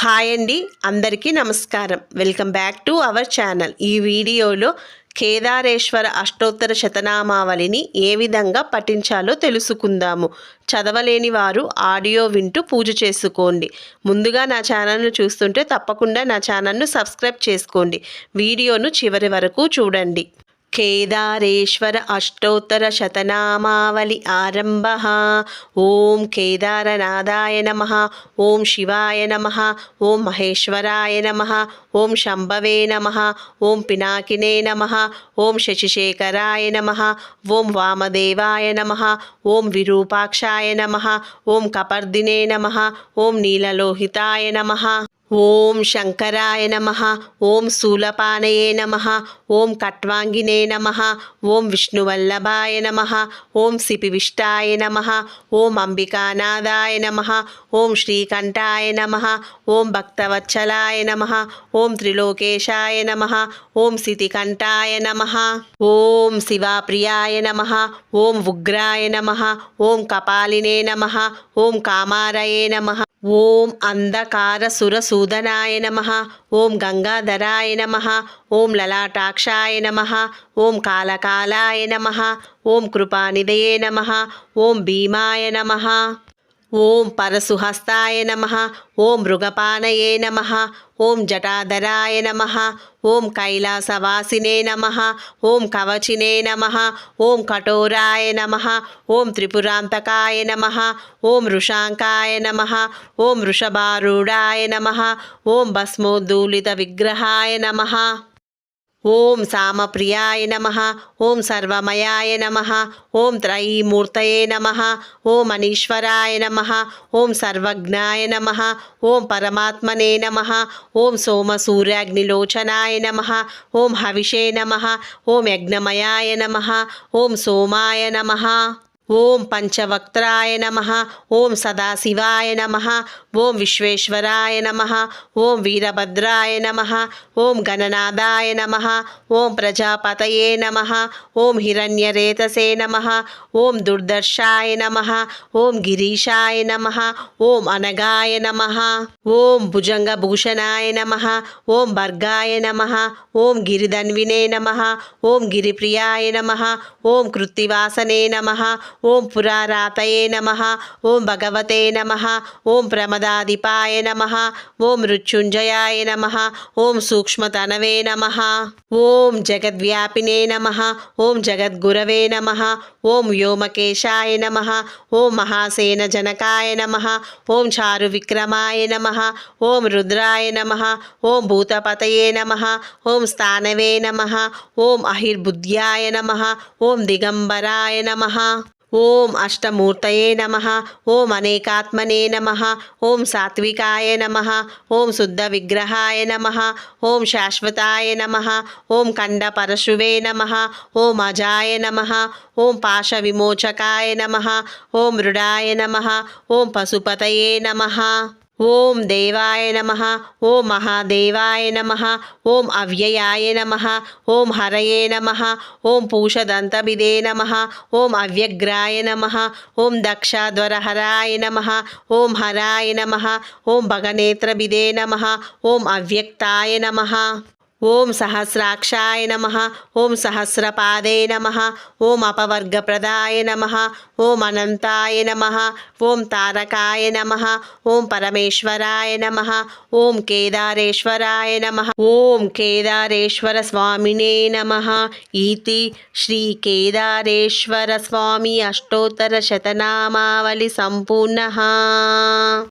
Hi అండి అందరికీ నమస్కారం. Welcome back to our channel. ఈ వీడియోలో కేదారేశ్వర అష్టోత్తర శతనామావళిని ఏ విధంగా పఠించాలో తెలుసుకుందాము. చదవలేని వారు ఆడియో వింటూ పూజ చేసుకోండి. ముందుగా నా ఛానల్ను చూస్తుంటే తప్పకుండా నా ఛానల్ను సబ్స్క్రైబ్ చేసుకోండి. వీడియోను చివరి వరకు చూడండి. కేదారేశ్వర అష్టోత్తర శతనామావళి ఆరంభ ఓం కేదారనాథాయ నమ ఓం శివాయ నమ ఓం మహేశ్వరాయ నమ ఓం శంభవే నమ ఓం పినాకినే నమ ఓం శశిశేఖరాయ నమ ఓం వామదేవాయ నమ ఓం విరూపాక్షాయ నమ ఓం కపర్దినే నమ ఓం నీలలోహితాయ నమ ఓం శంకరాయ నమ ఓం శూలపానయే నమ ఓం కట్వాంగినే నమ ఓం విష్ణువల్లభాయ నమ ఓం సిపివిష్టాయ నమ ఓం అంబికానాథాయ నమ ఓం శ్రీకంఠాయ నమ ఓం భక్తవత్సలాయ నమ ఓం త్రిలోకేశాయ నమ ఓం సితికంఠాయ నమ ఓం శివాప్రియాయ నమ ఓం ఉగ్రాయ నమ ఓం కపాలినే నమ ఓం కామారయే నమ ఓం అంధకార సురసూదనాయ నమ ఓం గంగాధరాయ నమ ఓం లలాటాక్షాయ నమ ఓం కాలకాలాయ నమ ఓం కృపానిదయే నమ ఓం భీమాయ నమ. ఓం పరశుహస్తాయ నమ ఓం మృగపానయే నమ ఓం జటాధరాయ నమ ఓం కైలాసవాసినే నమ ఓం కవచినే నమ ఓం కఠోరాయ నమ ఓం త్రిపురాంతకాయ నమ ఓం వృషాంకాయ నమ ఓం వృషభారూఢాయ నమ ఓం భస్మోద్దూలిత విగ్రహాయ నమ. ఓం సామప్రియాయ నమ ఓం సర్వమయాయ నమ ఓం త్రయీమూర్తయే నమ ఓం అనీశ్వరాయ నమ ఓం సర్వజ్ఞాయ నమ ఓం పరమాత్మనే నమ ఓం సోమసూర్యాగ్నిలోచనాయ నమ ఓం హవిషే నమ ఓం యజ్ఞమయాయ నమ ఓం సోమాయ నమ ఓం పంచవక్త్రాయ నమ ఓం సదాశివాయ నమ ఓం విశ్వేశ్వరాయ నమ ఓం వీరభద్రాయ నమ ఓం గణనాథాయ నమ ఓం ప్రజాపతయే నమ ఓం హిరణ్యరేతసే నమ ఓం దుర్దర్శాయ నమ ఓం గిరీశాయ నమ ఓం అనగాయ నమ ఓం భుజంగభూషణాయ నమ ఓం భర్గాయ నమ ఓం గిరిధన్వినే నమ ఓం గిరిప్రియాయ నమ ఓం కృత్తివాసనే నమ ఓం పురారాతయే నమ ఓం భగవతే నమ ఓం ప్రమదాదిపాయ నమ ఓం మృత్యుంజయాయ నమ ఓం సూక్ష్మతనవే నమ ఓం జగద్వ్యాపినే నమ ఓం జగద్గురవే నమ ఓం వ్యోమకేశాయ నమ ఓం మహాసేన జనకాయ నమ ఓం చారు విక్రమాయ నమ ఓం రుద్రాయ నమ ఓం భూతపతయే నమ ఓం స్థానవే నమ ఓం అహిర్బుద్ధ్యాయ నమ ఓం దిగంబరాయ నమ ఓం అష్టమూర్తయే నమ ఓం అనేకాత్మనే నమ ఓం సాత్వికాయ నమ ఓం శుద్ధ విగ్రహాయ నమ ఓం శాశ్వతాయ నమ ఓం ఖండ పరశువే నమ ఓం అజాయ నమ ఓం పాశ విమోచకాయ నమ ఓం మృడాయ నమ ఓం పశుపతయే నమ. ఓం దేవాయ నమ ఓ మహాదేవాయ నమ ఓం అవ్యయాయ నమ ఓం హరయే నమ ఓం పూషదంతభిదే నమ ఓం అవ్యగ్రాయ నమ ఓం దక్షాధ్వరహరాయ నమ ఓం హరాయ నమ ఓం భగనేత్రభిదే నమ ఓం అవ్యక్తాయ నమ. ఓం సహస్రాక్షాయ నమ ఓం సహస్రపాదే నమ ఓం అపవర్గప్రదాయ నమ ఓం అనంతాయ నమ ఓం తారకాయ నమ ఓం పరమేశ్వరాయ నమ ఓం కేదారేశ్వరాయ నమ ఓం కేదారేశ్వర స్వామినే నమ ఇది శ్రీ కేదారేశ్వర స్వామి అష్టోత్తర శతనామావళి సంపూర్ణ.